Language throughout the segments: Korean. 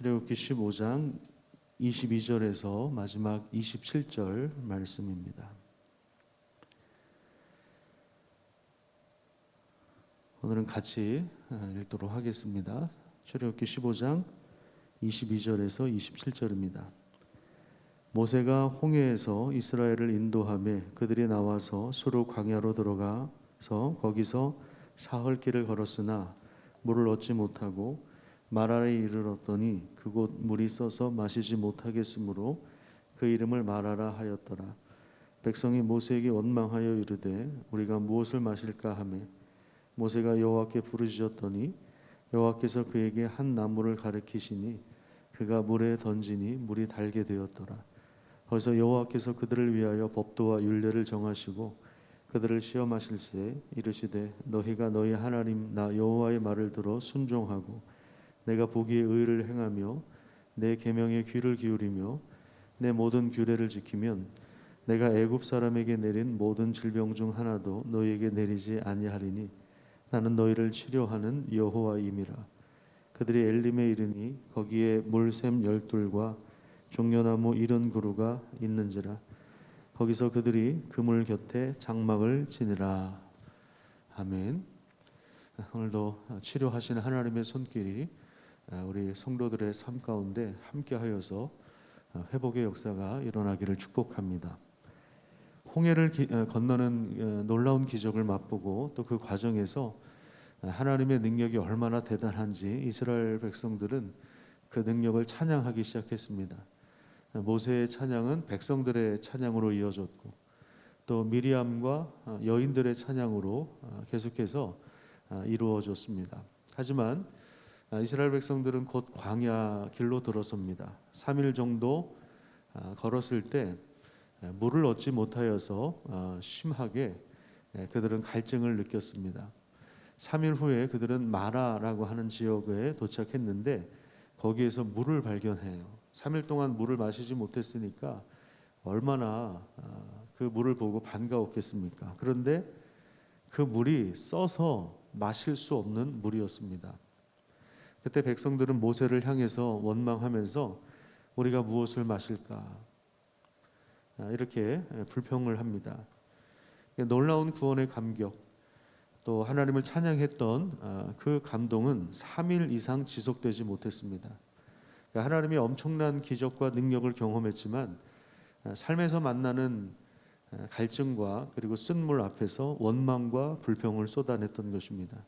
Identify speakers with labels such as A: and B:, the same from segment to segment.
A: 출애굽기 15장 22절에서 마지막 27절 말씀입니다. 오늘은 같이 어, 읽도록 하겠습니다. 출애굽기 15장 22절에서 27절입니다. 모세가 홍해에서 이스라엘을 인도하며 그들이 나와서 수르 광야로 들어가서 거기서 사흘 길을 걸었으나 물을 얻지 못하고 마라에 이르렀더니 그곳 물이 써서 마시지 못하겠으므로 그 이름을 마라라 하였더라. 백성이 모세에게 원망하여 이르되 우리가 무엇을 마실까 하매 모세가 여호와께 부르짖었더니 여호와께서 그에게 한 나무를 가리키시니 그가 물에 던지니 물이 달게 되었더라. 거기서 여호와께서 그들을 위하여 법도와 율례를 정하시고 그들을 시험하실세 이르시되 너희가 너희 하나님 나 여호와의 말을 들어 순종하고 내가 보기에 의를 행하며 내 계명에 귀를 기울이며 내 모든 규례를 지키면 내가 애굽 사람에게 내린 모든 질병 중 하나도 너희에게 내리지 아니하리니 나는 너희를 치료하는 여호와임이라. 그들이 엘림에 이르니 거기에 물샘 열둘과 종려나무 이른 그루가 있는지라. 거기서 그들이 그물 곁에 장막을 지니라. 아멘. 오늘도 치료하시는 하나님의 손길이 우리 성도들의 삶 가운데 함께하여서 회복의 역사가 일어나기를 축복합니다. 홍해를 기, 어, 건너는 어, 놀라운 기적을 맛보고 또 그 과정에서 하나님의 능력이 얼마나 대단한지 이스라엘 백성들은 그 능력을 찬양하기 시작했습니다. 모세의 찬양은 백성들의 찬양으로 이어졌고 또 미리암과 어, 여인들의 찬양으로 계속해서 이루어졌습니다. 하지만 이스라엘 백성들은 곧 광야 길로 들어섭니다. 3일 정도 걸었을 때 물을 얻지 못하여서 어, 심하게 그들은 갈증을 느꼈습니다. 3일 후에 그들은 마라라고 하는 지역에 도착했는데 거기에서 물을 발견해요. 3일 동안 물을 마시지 못했으니까 얼마나 어, 그 물을 보고 반가웠겠습니까? 그런데 그 물이 써서 마실 수 없는 물이었습니다. 그때 백성들은 모세를 향해서 원망하면서 우리가 무엇을 마실까? 아, 이렇게 불평을 합니다. 놀라운 구원의 감격, 또 하나님을 찬양했던 아, 그 감동은 3일 이상 지속되지 못했습니다. 그러니까 하나님이 엄청난 기적과 능력을 경험했지만 아, 삶에서 만나는 갈증과 그리고 쓴물 앞에서 원망과 불평을 쏟아냈던 것입니다.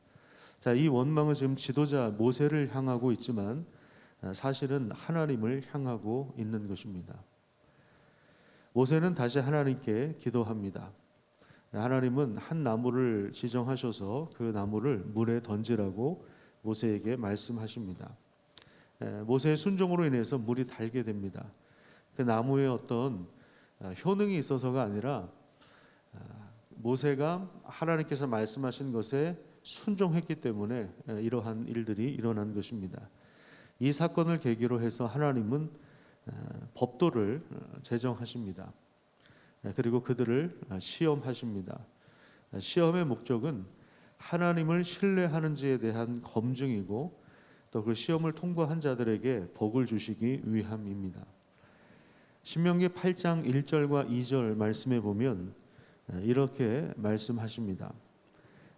A: 자, 이 원망은 지금 지도자 모세를 향하고 있지만 사실은 하나님을 향하고 있는 것입니다. 모세는 다시 하나님께 기도합니다. 하나님은 한 나무를 지정하셔서 그 나무를 물에 던지라고 모세에게 말씀하십니다. 모세의 순종으로 인해서 물이 달게 됩니다. 그 나무에 어떤 아, 효능이 있어서가 아니라 아, 모세가 하나님께서 말씀하신 것에 순종했기 때문에 이러한 일들이 일어난 것입니다. 이 사건을 계기로 해서 하나님은 법도를 어, 제정하십니다. 그리고 그들을 어, 시험하십니다. 시험의 목적은 하나님을 신뢰하는지에 대한 검증이고 또 그 시험을 통과한 자들에게 복을 주시기 위함입니다. 신명기 8장 1절과 2절 말씀에 보면 이렇게 말씀하십니다.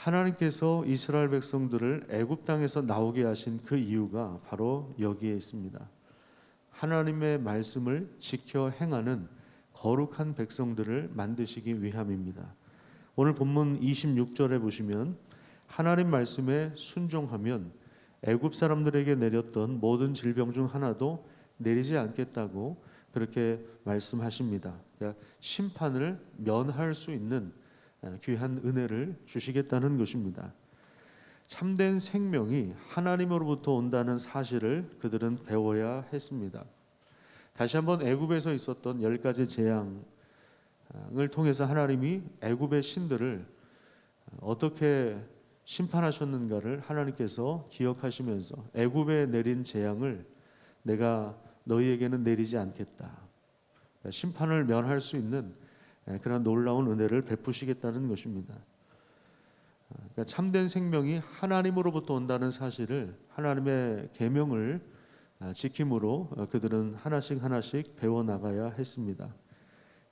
A: 하나님께서 이스라엘 백성들을 애굽 땅에서 나오게 하신 그 이유가 바로 여기에 있습니다. 하나님의 말씀을 지켜 행하는 거룩한 백성들을 만드시기 위함입니다. 오늘 본문 26절에 보시면 하나님 말씀에 순종하면 애굽 사람들에게 내렸던 모든 질병 중 하나도 내리지 않겠다고 그렇게 말씀하십니다. 그러니까 심판을 면할 수 있는 귀한 은혜를 주시겠다는 것입니다. 참된 생명이 하나님으로부터 온다는 사실을 그들은 배워야 했습니다. 다시 한번 애굽에서 있었던 열 가지 재앙 을 통해서 하나님이 애굽의 신들을 어떻게 심판하셨는가를 하나님께서 기억하시면서 애굽에 내린 재앙을 내가 너희에게는 내리지 않겠다. 심판을 면할 수 있는 그런 놀라운 은혜를 베푸시겠다는 것입니다. 그러니까 참된 생명이 하나님으로부터 온다는 사실을 하나님의 계명을 지킴으로 그들은 하나씩 하나씩 배워 나가야 했습니다.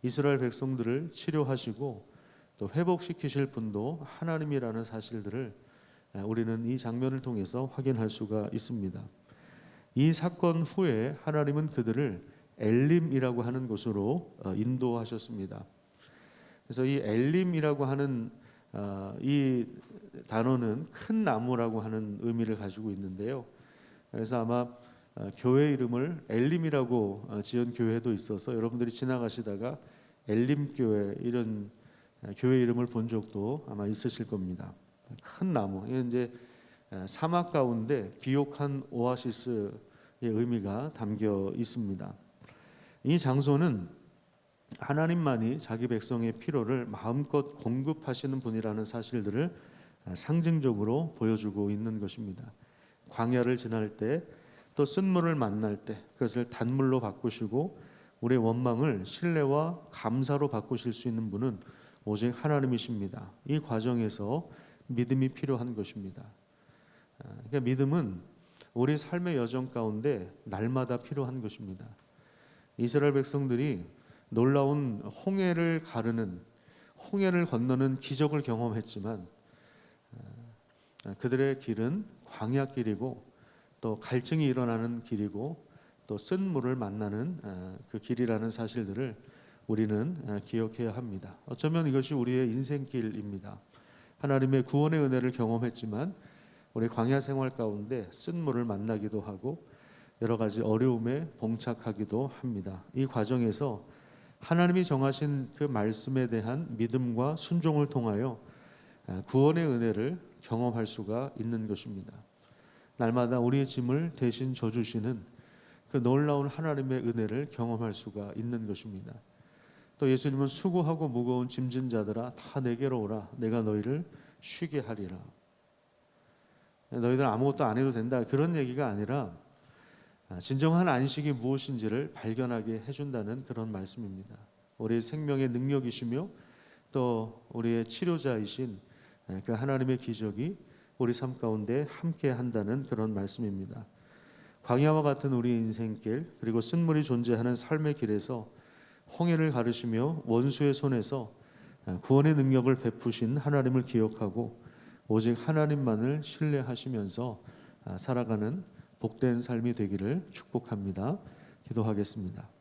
A: 이스라엘 백성들을 치료하시고 또 회복시키실 분도 하나님이라는 사실들을 우리는 이 장면을 통해서 확인할 수가 있습니다. 이 사건 후에 하나님은 그들을 엘림이라고 하는 곳으로 어, 인도하셨습니다. 그래서 이 엘림이라고 하는 어, 이 단어는 큰 나무라고 하는 의미를 가지고 있는데요. 그래서 아마 어, 교회 이름을 엘림이라고 지은 교회도 있어서 여러분들이 지나가시다가 엘림 교회 이런 교회 이름을 본 적도 아마 있으실 겁니다. 큰 나무. 이제 사막 가운데 비옥한 오아시스의 의미가 담겨 있습니다. 이 장소는 하나님만이 자기 백성의 필요를 마음껏 공급하시는 분이라는 사실들을 상징적으로 보여주고 있는 것입니다. 광야를 지날 때 또 쓴물을 만날 때 그것을 단물로 바꾸시고 우리의 원망을 신뢰와 감사로 바꾸실 수 있는 분은 오직 하나님이십니다. 이 과정에서 믿음이 필요한 것입니다. 그러니까 믿음은 우리 삶의 여정 가운데 날마다 필요한 것입니다. 이스라엘 백성들이 놀라운 홍해를 가르는 홍해를 건너는 기적을 경험했지만 그들의 길은 광야 길이고 또 갈증이 일어나는 길이고 또 쓴 물을 만나는 그 길이라는 사실들을 우리는 기억해야 합니다. 어쩌면 이것이 우리의 인생길입니다. 하나님의 구원의 은혜를 경험했지만 우리 광야 생활 가운데 쓴 물을 만나기도 하고 여러 가지 어려움에 봉착하기도 합니다. 이 과정에서 하나님이 정하신 그 말씀에 대한 믿음과 순종을 통하여 구원의 은혜를 경험할 수가 있는 것입니다. 날마다 우리의 짐을 대신 져주시는 그 놀라운 하나님의 은혜를 경험할 수가 있는 것입니다. 또 예수님은 수고하고 무거운 짐진 자들아 다 내게로 오라 내가 너희를 쉬게 하리라. 너희들 아무것도 안 해도 된다 그런 얘기가 아니라 진정한 안식이 무엇인지를 발견하게 해준다는 그런 말씀입니다. 우리의 생명의 능력이시며 또 우리의 치료자이신 그 하나님의 기적이 우리 삶 가운데 함께 한다는 그런 말씀입니다. 광야와 같은 우리 인생길 그리고 쓴물이 존재하는 삶의 길에서 홍해를 가르시며 원수의 손에서 구원의 능력을 베푸신 하나님을 기억하고 오직 하나님만을 신뢰하시면서 살아가는 복된 삶이 되기를 축복합니다. 기도하겠습니다.